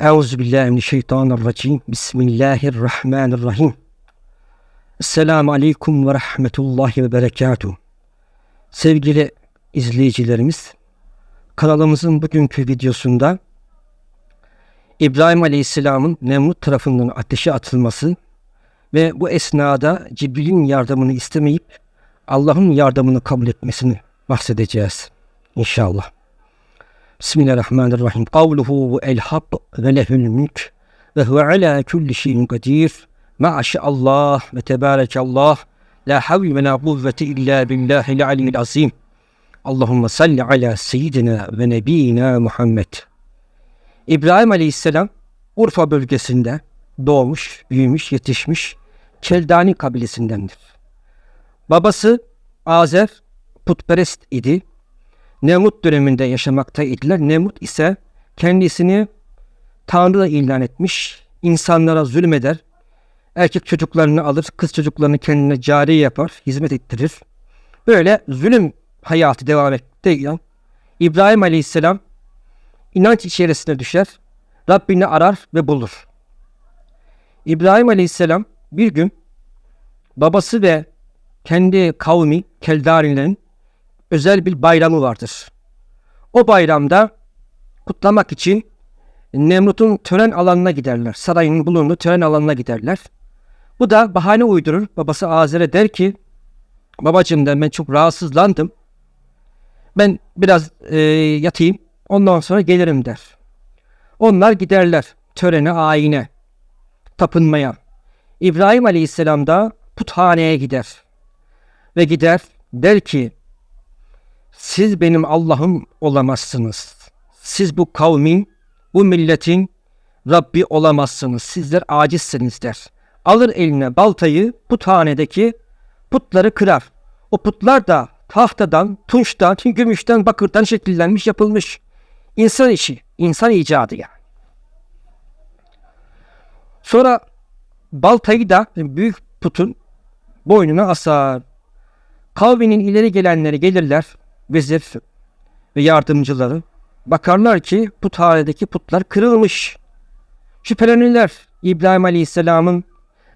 Euzubillahimineşşeytanirracim. Bismillahirrahmanirrahim. Esselamu Aleyküm ve Rahmetullahi ve Berekatuhu. Sevgili izleyicilerimiz, kanalımızın bugünkü videosunda İbrahim Aleyhisselam'ın Nemrut tarafından ateşe atılması ve bu esnada Cibril'in yardımını istemeyip Allah'ın yardımını kabul etmesini bahsedeceğiz inşallah. Bismillahirrahmanirrahim. Kavluhu el hak ve lehül mülk ve huve ala kulli şeyin kadir. Allah ve tebarekallah. La havle ve la kuvvete illa billahil aliyyil azim. Allahümme salli ala seyyidina ve nebiyina Muhammed. İbrahim Aleyhisselam Urfa bölgesinde doğmuş, büyümüş, yetişmiş Keldani kabilesindendir. Babası Azer putperest idi. Nemrut döneminde yaşamaktaydılar. Nemrut ise kendisini Tanrı ilan etmiş, insanlara zulmeder, erkek çocuklarını alır, kız çocuklarını kendine cari yapar, hizmet ettirir. Böyle zulüm hayatı devam ettiyken İbrahim Aleyhisselam inanç içerisine düşer, Rabbini arar ve bulur. İbrahim Aleyhisselam bir gün babası ve kendi kavmi Keldarilerin özel bir bayramı vardır. O bayramda kutlamak için Nemrut'un tören alanına giderler. Sarayın bulunduğu tören alanına giderler. Bu da bahane uydurur. Babası Azer'e der ki babacığım der ben çok rahatsızlandım. Ben biraz e, yatayım ondan sonra gelirim der. Onlar giderler törene, ayine, tapınmaya. İbrahim Aleyhisselam da puthaneye gider. Ve gider der ki siz benim Allah'ım olamazsınız. Siz bu kavmin, bu milletin Rabbi olamazsınız. Sizler acizsiniz der. Alır eline baltayı puthanedeki putları kırar. O putlar da tahtadan, tunçtan, gümüşten, bakırdan şekillenmiş, yapılmış. İnsan işi, insan icadı yani. Sonra baltayı da büyük putun boynuna asar. Kavminin ileri gelenleri gelirler vezir ve yardımcıları bakarlar ki puthanedeki putlar kırılmış. Şüphelenirler İbrahim Aleyhisselam'ın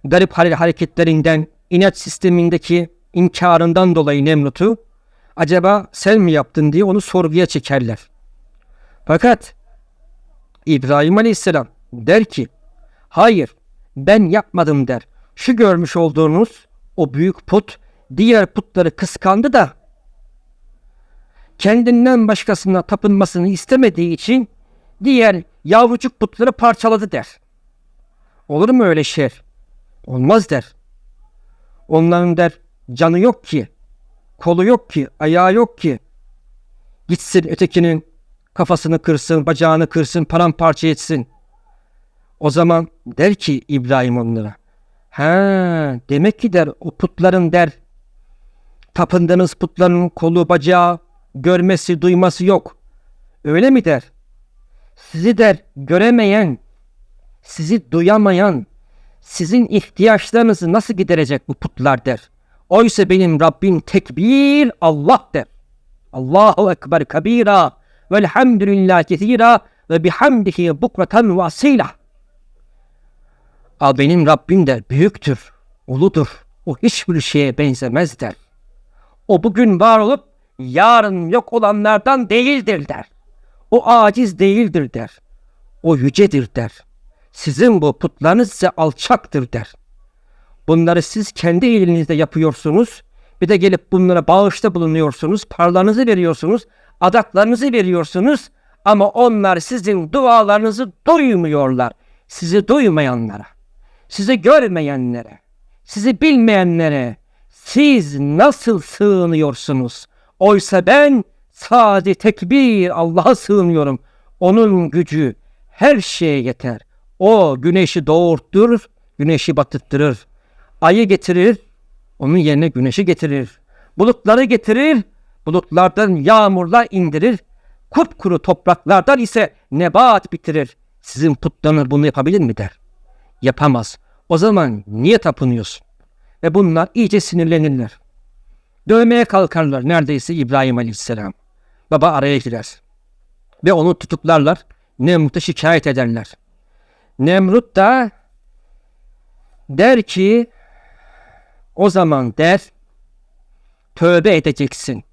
garip hareketlerinden, inat sistemindeki inkarından dolayı Nemrut'u acaba sen mi yaptın diye onu sorguya çekerler. Fakat İbrahim Aleyhisselam der ki hayır ben yapmadım der. Şu görmüş olduğunuz o büyük put diğer putları kıskandı da kendinden başkasına tapınmasını istemediği için diğer yavrucuk putları parçaladı der. Olur mu öyle şey? Olmaz der. Onların der canı yok ki, kolu yok ki, ayağı yok ki. Gitsin ötekinin kafasını kırsın, bacağını kırsın, paramparça etsin. O zaman der ki İbrahim onlara. Ha, demek ki der o putların der tapındığınız putların kolu, bacağı, görmesi, duyması yok. Öyle mi der? Sizi der göremeyen, sizi duyamayan, sizin ihtiyaçlarınızı nasıl giderecek bu putlar der. Oysa benim Rabbim tekbir Allah der. Allahu Ekber kabira velhamdülillah kesira ve bihamdihi bukratan vasila. Al benim Rabbim der büyüktür, uludur. O hiçbir şeye benzemez der. O bugün var olup yarın yok olanlardan değildir der. O aciz değildir der. O yücedir der. Sizin bu putlarınız ise alçaktır der. Bunları siz kendi elinizde yapıyorsunuz. Bir de gelip bunlara bağışta bulunuyorsunuz. Parlarınızı veriyorsunuz. Adaklarınızı veriyorsunuz. Ama onlar sizin dualarınızı duymuyorlar. Sizi duymayanlara, sizi görmeyenlere, sizi bilmeyenlere siz nasıl sığınıyorsunuz? Oysa ben sadece tekbir Allah'a sığınıyorum. Onun gücü her şeye yeter. O güneşi doğurtturur, güneşi batıttırır. Ayı getirir, onun yerine güneşi getirir. Bulutları getirir, bulutlardan yağmurlar indirir. Kupkuru topraklardan ise nebat bitirir. Sizin putlarınız bunu yapabilir mi der. Yapamaz. O zaman niye tapınıyorsun? Ve bunlar iyice sinirlenirler. Dövmeye kalkarlar neredeyse İbrahim Aleyhisselam. Baba araya girer. Ve onu tutuklarlar. Nemrut'a şikayet ederler. Nemrut da der ki o zaman der tövbe edeceksin.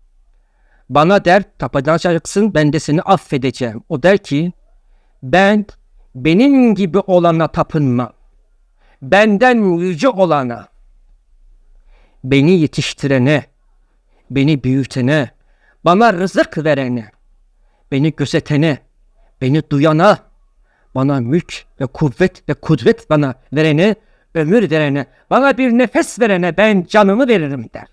Bana der tapınacaksın ben de seni affedeceğim. O der ki ben benim gibi olana tapınma. Benden yüce olana, beni yetiştirene, beni büyütene, bana rızık verene, beni gözetene, beni duyana, bana mülk ve kuvvet ve kudret bana verene, ömür verene, bana bir nefes verene ben canımı veririm der.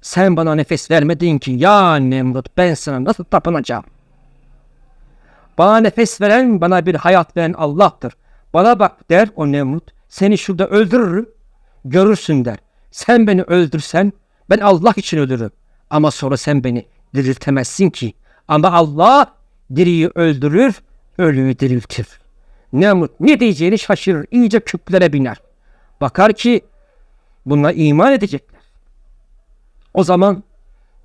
Sen bana nefes vermedin ki ya Nemrut ben sana nasıl tapınacağım? Bana nefes veren, bana bir hayat veren Allah'tır. Bana bak der o Nemrut. Seni şurada öldürürüm. Görürsün der. Sen beni öldürsen ben Allah için ölürüm. Ama sonra sen beni diriltemezsin ki. Ama Allah diriyi öldürür, ölüyü diriltir. Nemrut ne diyeceğini şaşırır. İyice küplere biner. Bakar ki bunlar iman edecekler. O zaman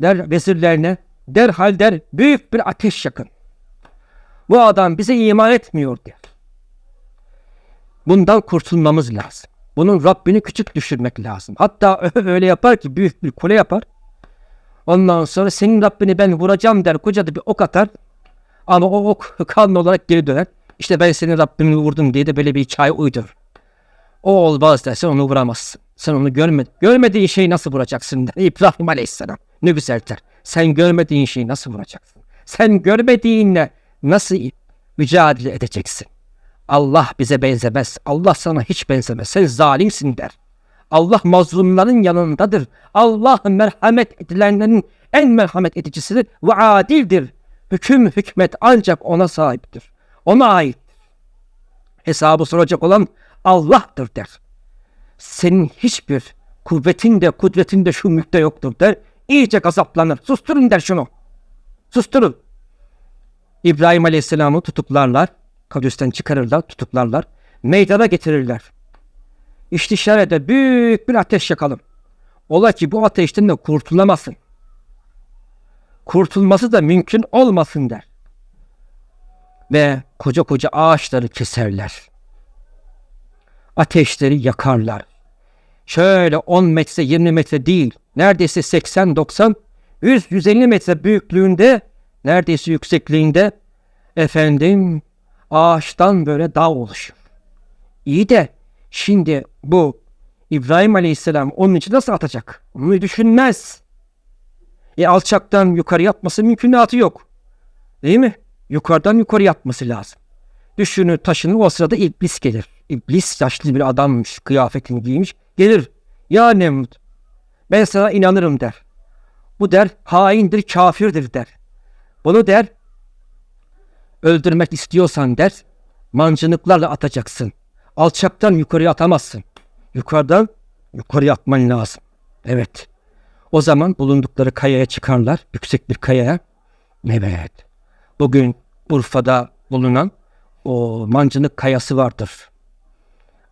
der vezirlerine derhal der büyük bir ateş yakın. Bu adam bize iman etmiyor der. Bundan kurtulmamız lazım. Bunun Rabbini küçük düşürmek lazım. Hatta öyle yapar ki büyük bir kule yapar. Ondan sonra senin Rabbini ben vuracağım der. Koca da bir ok atar. Ama o ok kanlı olarak geri döner. İşte ben senin Rabbini vurdum diye de böyle bir hikaye uydur. O olmaz der. Sen onu vuramazsın. Sen onu görmedin. Görmediğin şeyi nasıl vuracaksın der. İbrahim Aleyhisselam. Ne güzel der. Sen görmediğin şeyi nasıl vuracaksın? Sen görmediğinle nasıl mücadele edeceksin? Allah bize benzemez. Allah sana hiç benzemez. Sen zalimsin der. Allah mazlumların yanındadır. Allah merhamet edilenlerin en merhamet edicisidir ve adildir. Hüküm hükmet ancak ona sahiptir. Ona ait. Hesabı soracak olan Allah'tır der. Senin hiçbir kuvvetin de kudretin de şu mülkte yoktur der. İyice gazaplanır. Susturun der şunu. Susturun. İbrahim Aleyhisselam'ı tutuklarlar. Kadüs'ten çıkarırlar, tutuklarlar. Meydana getirirler. İstişarede büyük bir ateş yakalım. Ola ki bu ateşten de kurtulamasın. Kurtulması da mümkün olmasın der. Ve koca koca ağaçları keserler. Ateşleri yakarlar. Şöyle 10 metre 20 metre değil. Neredeyse 80 90 100 150 metre büyüklüğünde neredeyse yüksekliğinde efendim ağaçtan böyle dağ oluşur. İyi de şimdi bu İbrahim Aleyhisselam onun için nasıl atacak? Onu düşünmez. E alçaktan yukarı yapması mümkünatı yok. Değil mi? Yukarıdan yukarı yapması lazım. Düşünü taşını o sırada iblis gelir. İblis yaşlı bir adammış, kıyafetini giymiş. Gelir. Ya Nemrut ben sana inanırım der. Bu der haindir, kafirdir der. Bunu der öldürmek istiyorsan der mancınıklarla atacaksın. Alçaktan yukarıya atamazsın. Yukarıdan yukarıya atman lazım. Evet. O zaman bulundukları kayaya çıkarlar. Yüksek bir kayaya. Evet. Bugün Urfa'da bulunan o mancınık kayası vardır.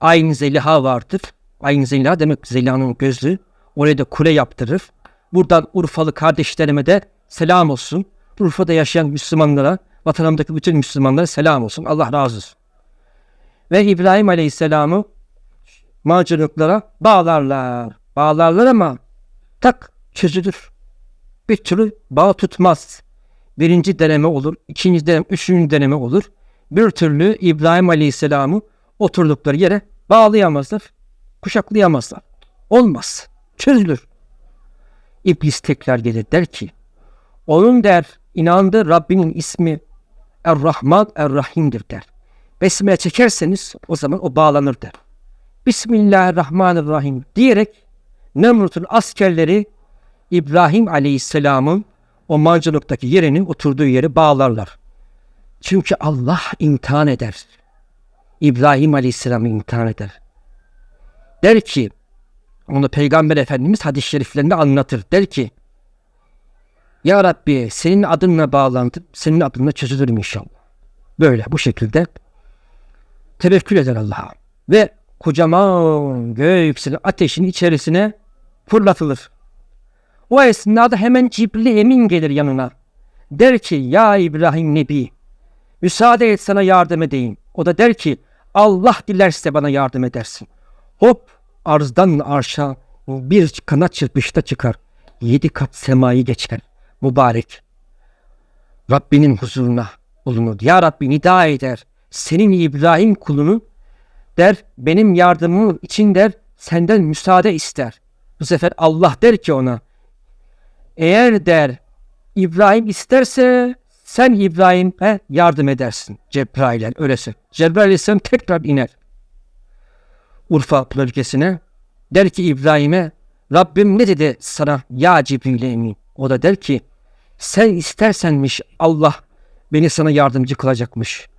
Aynı Zeliha vardır. Aynı Zeliha demek Zeliha'nın gözlüğü. Oraya da kule yaptırır. Buradan Urfalı kardeşlerime de selam olsun. Urfa'da yaşayan Müslümanlara, vatanımdaki bütün Müslümanlara selam olsun. Allah razı olsun. Ve İbrahim Aleyhisselam'ı mancınıklara bağlarlar. Bağlarlar ama tak çözülür. Bir türlü bağ tutmaz. Birinci deneme olur, ikinci deneme, üçüncü deneme olur. Bir türlü İbrahim Aleyhisselam'ı oturdukları yere bağlayamazlar, kuşaklayamazlar. Olmaz, çözülür. İblis tekrar gelir der ki, onun der, inandı Rabbinin ismi Er-Rahman Er-Rahim'dir der. Besmele çekerseniz o zaman o bağlanır der. Bismillahirrahmanirrahim diyerek Nemrut'un askerleri İbrahim Aleyhisselam'ın o mancınıktaki yerini oturduğu yeri bağlarlar. Çünkü Allah imtihan eder. İbrahim Aleyhisselam'ı imtihan eder. Der ki, onu Peygamber Efendimiz hadis-i şeriflerinde anlatır. Der ki, Ya Rabbi senin adınla bağlandım, senin adınla çözülürüm inşallah. Böyle bu şekilde tevekkül eder Allah'a. Ve kocaman göğe yükselen ateşin içerisine fırlatılır. O esnada hemen Cibril Emin gelir yanına. Der ki ya İbrahim Nebi müsaade et sana yardım edeyim. O da der ki Allah dilerse bana yardım edersin. Hop arzdan arşa bir kanat çırpışta çıkar. Yedi kat semayı geçer. Mübarek. Rabbinin huzuruna bulunur. Ya Rabbi nida eder. Senin İbrahim kulunu der benim yardımım için der senden müsaade ister. Bu sefer Allah der ki ona eğer der İbrahim isterse sen İbrahim'e yardım edersin Cebrail'e öylesi. Cebrail Aleyhisselam tekrar iner. Urfa bölgesine der ki İbrahim'e Rabbim ne dedi sana ya Cibril emin. O da der ki sen istersenmiş Allah beni sana yardımcı kılacakmış.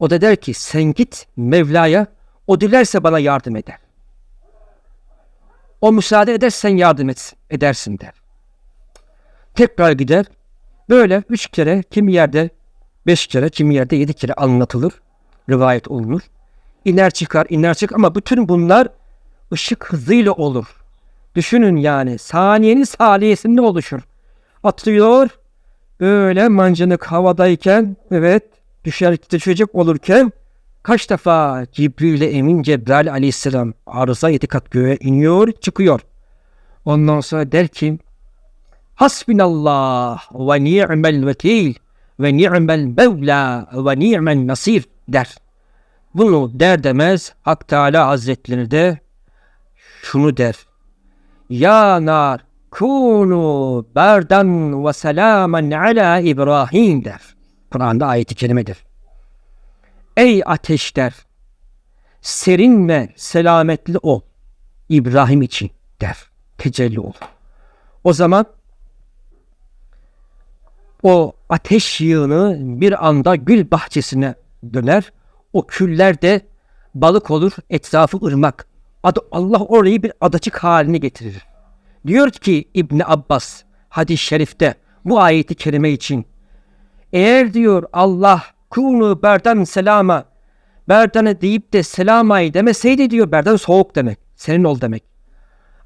O da der ki sen git Mevla'ya o dilerse bana yardım eder. O müsaade edersen yardım et, edersin der. Tekrar gider. Böyle üç kere kimi yerde beş kere kimi yerde yedi kere anlatılır. Rivayet olunur. İner çıkar iner çık ama bütün bunlar ışık hızıyla olur. Düşünün yani saniyenin saliyesinde oluşur. Atıyor böyle mancınık havadayken evet düşer düşecek olurken kaç defa Cibril ile Emin Cebrail aleyhisselam arıza yedi kat göğe iniyor çıkıyor. Ondan sonra der ki Hasbinallah ve ni'mel vekil ve ni'mel mevla ve ni'mel nasir der. Bunu der demez Hak Teala Hazretleri de şunu der. Ya nar kunu berdan ve selamen ala İbrahim der. Kur'an'da ayeti kerimedir. Ey ateş der. Serin ve selametli ol. İbrahim için der. Tecelli ol. O zaman o ateş yığını bir anda gül bahçesine döner. O küller de balık olur, etrafı ırmak. Allah orayı bir adacık haline getirir. Diyor ki İbn Abbas hadis-i şerifte bu ayeti kerime için eğer diyor Allah kunu berden selama berdane deyip de selamayı demeseydi diyor berden soğuk demek. Senin ol demek.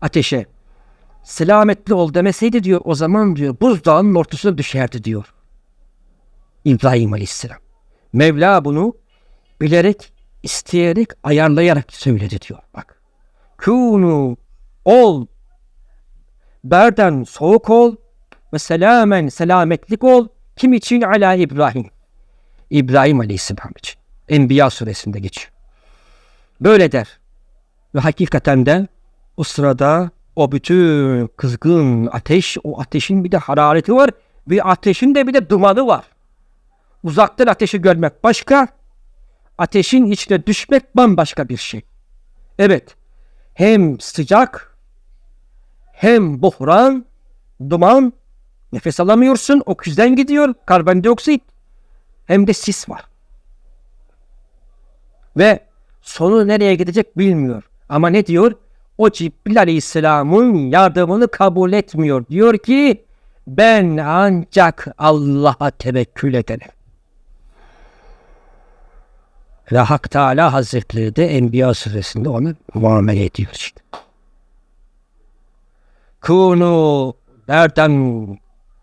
Ateşe selametli ol demeseydi diyor o zaman diyor buzdağının ortasına düşerdi diyor. İbrahim Aleyhisselam. Mevla bunu bilerek, isteyerek, ayarlayarak söyledi diyor. Bak. Kunu ol. Berden soğuk ol ve selamen selametlik ol. Kim için? Ala İbrahim. İbrahim Aleyhisselam için. Enbiya suresinde geçiyor. Böyle der. Ve hakikaten de o sırada o bütün kızgın ateş, o ateşin bir de harareti var ve ateşin de bir de dumanı var. Uzaktan ateşi görmek başka, ateşin içine düşmek bambaşka bir şey. Evet, hem sıcak, hem buhran, duman, nefes alamıyorsun, oksijen gidiyor, karbondioksit, hem de sis var. Ve sonu nereye gidecek bilmiyor. Ama ne diyor? O Cibril Aleyhisselam'ın yardımını kabul etmiyor. Diyor ki ben ancak Allah'a tevekkül ederim. Ve Hak Teala Hazretleri de Enbiya suresinde ona muamele ediyor işte. Kunu berden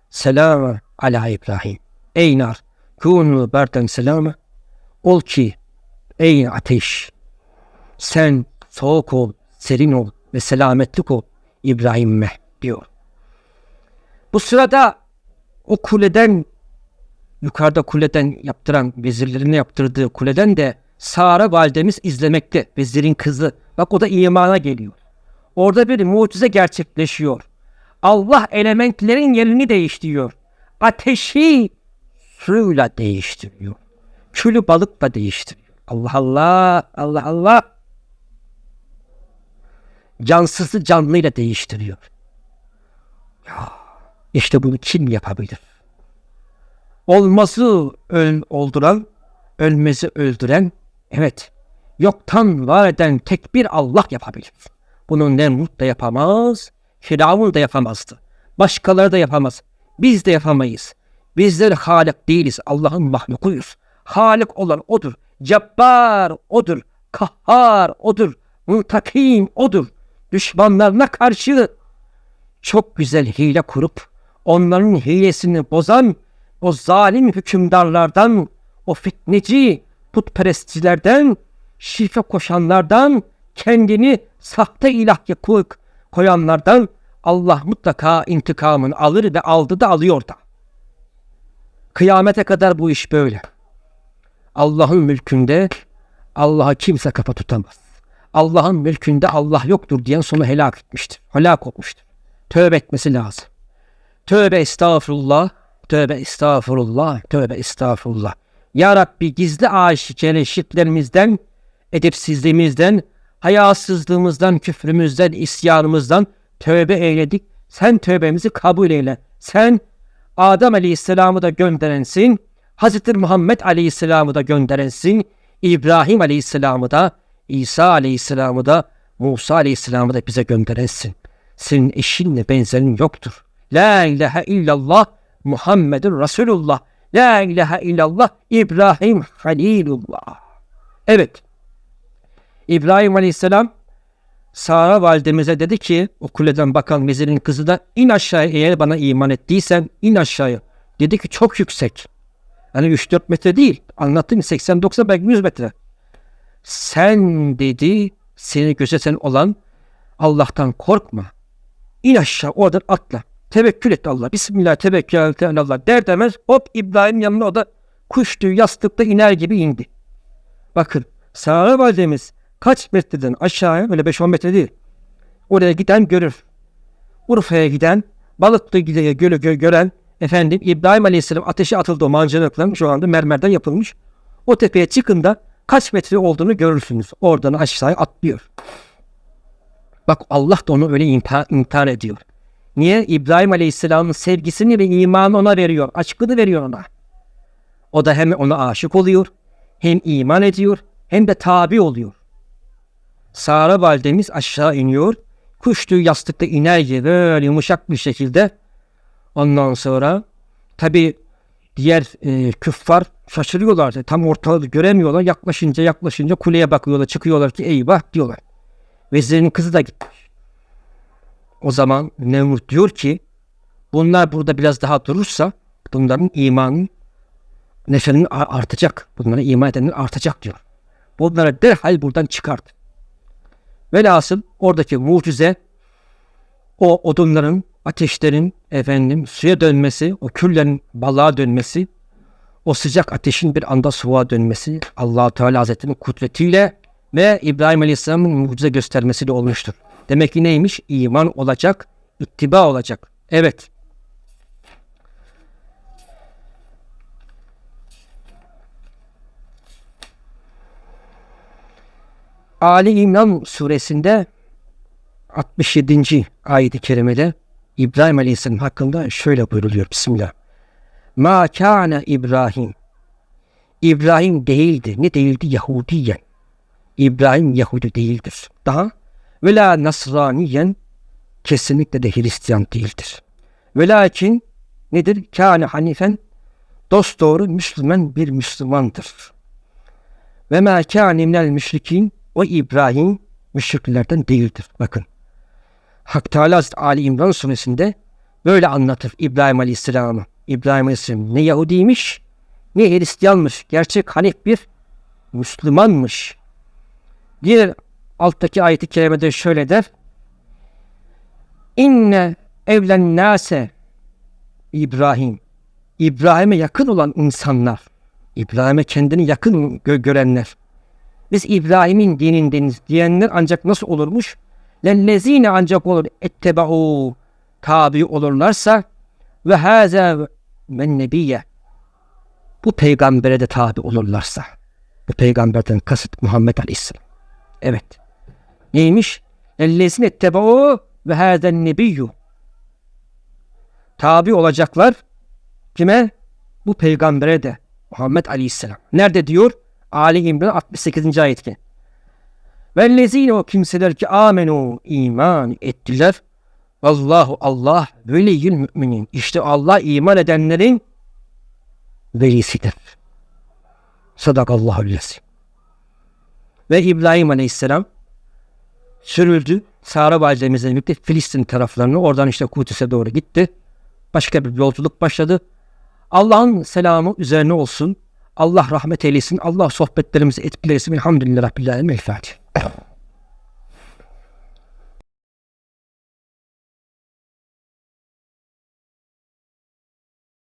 selam ala İbrahim. Ey nar, kunu berden selam. Ol ki ey ateş, sen soğuk ol, serin ol ve selametlik ol İbrahim'e diyor. Bu sırada o kuleden yukarıda kuleden yaptıran vezirlerine yaptırdığı kuleden de Sara validemiz izlemekte vezirin kızı. Bak o da imana geliyor. Orada bir mucize gerçekleşiyor. Allah elementlerin yerini değiştiriyor. Ateşi suyla değiştiriyor. Külü balıkla değiştiriyor. Allah Allah, Allah Allah. Cansızı canlıyla değiştiriyor. Ya, işte bunu kim yapabilir? Olmazı öl olduran, ölmezi öldüren, evet, yoktan var eden tek bir Allah yapabilir. Bunu Nemrut da yapamaz, Firavun da yapamazdı. Başkaları da yapamaz. Biz de yapamayız. Bizler Halik değiliz. Allah'ın mahlukuyuz. Halik olan O'dur. Cebbar O'dur. Kahhar O'dur. Muntakim O'dur. Düşmanlarına karşı çok güzel hile kurup onların hilesini bozan o zalim hükümdarlardan, o fitneci putperestçilerden şirke koşanlardan, kendini sahte ilah koy- koyanlardan Allah mutlaka intikamını alır ve aldı da alıyor da. Kıyamete kadar bu iş böyle. Allah'ın mülkünde Allah'a kimse kafa tutamaz. Allah'ın mülkünde Allah yoktur diyen sonu helak etmiştir. Helak olmuştur. Tövbe etmesi lazım. Tövbe estağfurullah, tövbe estağfurullah, tövbe estağfurullah. Ya Rabbi gizli aşikare şirklerimizden, edepsizliğimizden, hayasızlığımızdan, küfrümüzden, isyanımızdan tövbe eyledik. Sen tövbemizi kabul eyle. Sen Adem Aleyhisselam'ı da gönderensin. Hazreti Muhammed Aleyhisselam'ı da gönderensin. İbrahim Aleyhisselam'ı da, İsa Aleyhisselam'ı da, Musa Aleyhisselam'ı da bize gönderensin. Senin eşinle benzerin yoktur. La ilahe illallah Muhammedun Resulullah. La ilahe illallah İbrahim Halilullah. Evet. İbrahim Aleyhisselam Sara validemize dedi ki o kuleden bakan mezirin kızı da in aşağıya eğer bana iman ettiysen in aşağıya. Dedi ki çok yüksek. Yani 3-4 metre değil. Anlattım 80-90 belki 100 metre. Sen dedi seni gözeten olan Allah'tan korkma. İn aşağı oradan atla. Tevekkül et Allah. Bismillah tevekkül Allah der demez hop İbrahim yanına o da kuş tüyü yastıkta iner gibi indi. Bakın Sara validemiz kaç metreden aşağıya böyle 5-10 metre değil. Oraya giden görür. Urfa'ya giden balıklı gideye gölü gö- gören efendim İbrahim Aleyhisselam ateşe atıldı o mancınıkların şu anda mermerden yapılmış. O tepeye çıkın da kaç metre olduğunu görürsünüz. Oradan aşağıya atlıyor. Bak Allah da onu öyle imtihan ediyor. Niye? İbrahim Aleyhisselam'ın sevgisini ve imanı ona veriyor. Aşkını veriyor ona. O da hem ona aşık oluyor, hem iman ediyor, hem de tabi oluyor. Sara validemiz aşağı iniyor. Kuş tüyü yastıkta iner gibi böyle yumuşak bir şekilde. Ondan sonra tabi diğer e, küffar şaşırıyorlar. Tam ortalığı göremiyorlar. Yaklaşınca yaklaşınca kuleye bakıyorlar. Çıkıyorlar ki eyvah diyorlar. Vezirin kızı da gitmiş. O zaman Nemrut diyor ki bunlar burada biraz daha durursa bunların imanı neşenin artacak. Bunlara iman edenler artacak diyor. Bunları derhal buradan çıkart. Velhasıl oradaki mucize o odunların, ateşlerin efendim suya dönmesi, o küllerin balığa dönmesi, o sıcak ateşin bir anda soğuğa dönmesi allah Teala Hazretleri'nin kudretiyle ve İbrahim Aleyhisselam'ın mucize göstermesiyle olmuştur. Demek ki neymiş? İman olacak, ittiba olacak. Evet. Ali İmran suresinde 67. ayet-i kerimede İbrahim Aleyhisselam hakkında şöyle buyruluyor. Bismillah. Ma kâne İbrahim. İbrahim değildi. Ne değildi? Yahudiyen. İbrahim Yahudi değildir. Daha ve la Nasraniyen kesinlikle de Hristiyan değildir. Ve lakin nedir? Kâne hanifen dost doğru Müslüman bir Müslümandır. Ve ma kâne minel müşrikin o İbrahim müşriklerden değildir. Bakın. Hak Teala Ali İmran suresinde böyle anlatır İbrahim Aleyhisselam'ı. İbrahim Aleyhisselam ne Yahudiymiş ne Hristiyanmış. Gerçek hanif bir Müslümanmış. Diğer alttaki ayeti kerimede şöyle der. İnne evlen nase İbrahim. İbrahim'e yakın olan insanlar. İbrahim'e kendini yakın gö- görenler. Biz İbrahim'in dinindeniz diyenler ancak nasıl olurmuş? Lellezine ancak olur etteba'u tabi olurlarsa ve haza men nebiyye bu peygambere de tabi olurlarsa bu peygamberden kasıt Muhammed Aleyhisselam. Evet. Neymiş? Ellezine etteba'u ve hazen nebiyyü tabi olacaklar kime? Bu peygambere de Muhammed Aleyhisselam. Nerede diyor? Ali İmran 68. ayet Vellezine o kimseler ki amenu iman ettiler. Vallahu Allah veliyyül müminin. İşte Allah iman edenlerin velisidir. Sadakallahu lezi. Ve İbrahim Aleyhisselam sürüldü. Sara validemizle birlikte Filistin taraflarına oradan işte Kudüs'e doğru gitti. Başka bir yolculuk başladı. Allah'ın selamı üzerine olsun. Allah rahmet eylesin. Allah sohbetlerimizi etkilesin. Elhamdülillah Rabbil Alemin. El Fatiha.